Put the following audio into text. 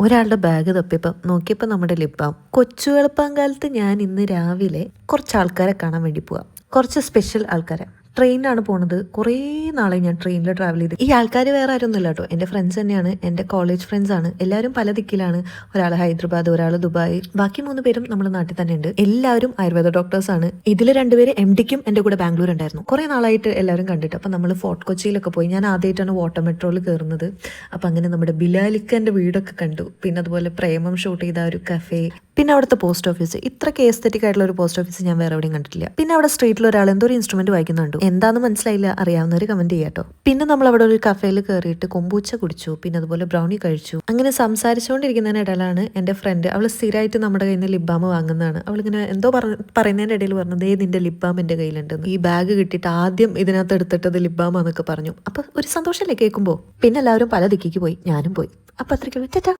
ഒരാളുടെ ബാഗ് തപ്പിയപ്പം നോക്കിയപ്പോൾ നമ്മുടെ ലിപ്പാം കൊച്ചു എളുപ്പം കാലത്ത് ഞാൻ ഇന്ന് രാവിലെ കുറച്ച് ആൾക്കാരെ കാണാൻ വേണ്ടി പോവാം. കുറച്ച് സ്പെഷ്യൽ ആൾക്കാരെ. ട്രെയിനിലാണ് പോണത്. കുറേ നാളെ ഞാൻ ട്രെയിനിൽ ട്രാവൽ ചെയ്ത്. ഈ ആൾക്കാർ വേറെ ആരൊന്നുമില്ല കേട്ടോ. എന്റെ ഫ്രണ്ട്സ് തന്നെയാണ്. എന്റെ കോളേജ് ഫ്രണ്ട്സ് ആണ്. എല്ലാവരും പല ദിക്കിലാണ്. ഒരാൾ ഹൈദരാബാദ് ഒരാൾ ദുബായ്. ബാക്കി മൂന്ന് പേരും നമ്മുടെ നാട്ടിൽ തന്നെ ഉണ്ട് എല്ലാവരും ആയുർവേദ ഡോക്ടേഴ്സ് ആണ്. ഇതിൽ രണ്ടുപേര് എം ഡിക്കും എന്റെ കൂടെ ബാംഗ്ലൂർ ഉണ്ടായിരുന്നു. കുറേ നാളായിട്ട് എല്ലാവരും കണ്ടിട്ട്. അപ്പം നമ്മൾ ഫോർട്ട് കൊച്ചിയിലൊക്കെ പോയി. ഞാൻ ആദ്യമായിട്ടാണ് വാട്ടർ മെട്രോയിൽ കയറുന്നത് അപ്പം അങ്ങനെ നമ്മുടെ ബിലാലിക്കന്റെ വീടൊക്കെ കണ്ടു. പിന്നെ അതുപോലെ പ്രേമം ഷൂട്ട് ചെയ്ത ഒരു കഫേ പിന്നെ അവിടുത്തെ പോസ്റ്റ് ഓഫീസ് ഇത്ര കേസ്തെറ്റിക് ആയിട്ടുള്ള ഒരു പോസ്റ്റ് ഓഫീസ് ഞാൻ വേറെ എവിടെയും കണ്ടിട്ടില്ല. പിന്നെ അവിടെ സ്ട്രീറ്റിൽ ഒരാൾ എന്തോ ഒരു ഇൻസ്ട്രുമെന്റ് വായിക്കുന്നുണ്ട്. എന്താന്ന് മനസ്സിലായില്ല അറിയാവുന്നവർ കമന്റ് ചെയ്യാട്ടോ പിന്നെ നമ്മൾ അവിടെ ഒരു കഫേയിൽ കയറിയിട്ട് കൊമ്പൂച്ച കുടിച്ചു പിന്നെ അതുപോലെ ബ്രൗണി കഴിച്ചു. അങ്ങനെ സംസാരിച്ചുകൊണ്ടിരിക്കുന്നതിനിടയിലാണ് എന്റെ ഫ്രണ്ട് അവൾ സ്ഥിരമായിട്ട് നമ്മുടെ കയ്യിൽ നിന്ന് ലിബാം വാങ്ങുന്നതാണ്. അവളിങ്ങനെ എന്തോ പറ പറയുന്നതിന്റെ ഇടയിൽ പറഞ്ഞത് ഏ നിന്റെ ലിബാം എന്റെ കയ്യിലുണ്ട്. ഈ ബാഗ് കിട്ടിയിട്ട് ആദ്യം ഇതിനകത്ത് എടുത്തിട്ടത് ലിബാം എന്നൊക്കെ പറഞ്ഞു. അപ്പൊ ഒരു സന്തോഷമല്ലേ കേൾക്കുമ്പോൾ പിന്നെ എല്ലാവരും പല ദിക്കിക്ക് പോയി ഞാനും പോയി. അപ്പൊ അത്രയ്ക്കുള്ളൂ. ചേട്ടാ